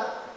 está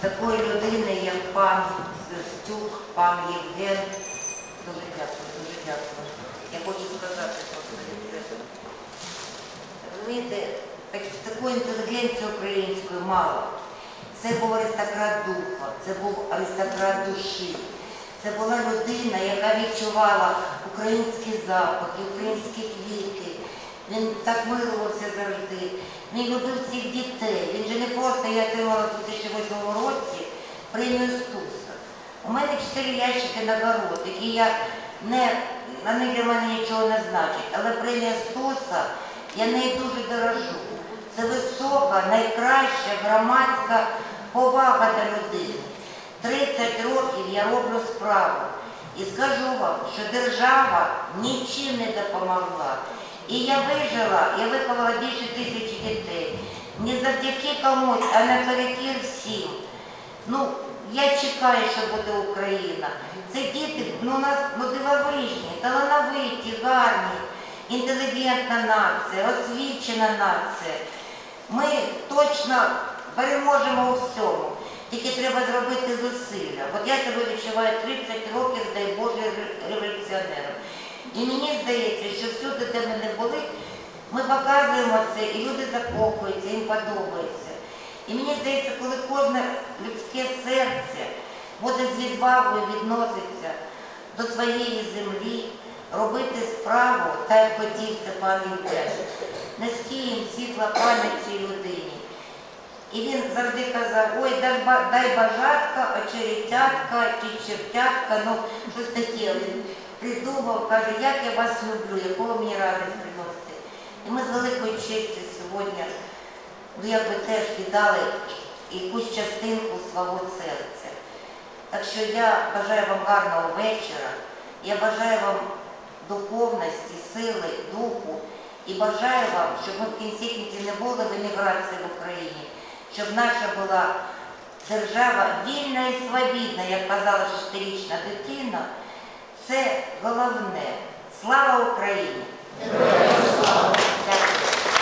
такої людини, як пан Серстюк, пан Євген, дуже дякую, дуже дякую. Я хочу сказати просто себе. Розумієте, так, такої інтелігенції української мало. Це був аристократ духа, це був аристократ душі. Це була людина, яка відчувала українські запахи, українські квіти. Він так милувався завжди. Він любив всіх дітей. Він же не просто я отримала у 2008 році премію Стуса. У мене чотири ящики нагород, які я не на них для мене нічого не значить. Але премія Стуса, я нею дуже дорожу. Це висока, найкраща громадська повага до людини. 30 років я роблю справу. І скажу вам, що держава нічим не допомогла. І я вижила, я виховала більше тисячі дітей. Не завдяки комусь, а наперекір всім. Ну, я чекаю, що буде Україна. Це діти, ну, у нас ну, дивовижні, талановиті, гарні, інтелігентна нація, освічена нація. Ми точно переможемо у всьому. Тільки треба зробити зусилля. От я себе відчуваю 30 років, дай Боже, революціонером. І мені здається, що всюди, де ми не були, ми показуємо це, і люди закохуються, їм подобається. І мені здається, коли кожне людське серце буде з відвагою відноситися до своєї землі, робити справу, так як хотів це пан Євген, низький їм світла пам'ять цій людині. І він завжди казав, ой, дай бажатка, очеретятка чи чертятка, ну щось таке. Він придумав, каже, як я вас люблю, якого мені радість приносите. І ми з великою честю сьогодні, ну якби теж віддали якусь частинку свого серця. Так що я бажаю вам гарного вечора, я бажаю вам духовності, сили, духу і бажаю вам, щоб ми в кінці кінці не були в еміграції в Україні, щоб наша була держава вільна і свобідна, як казала шестирічна дитина. Це головне. Слава Україні! Героям слава!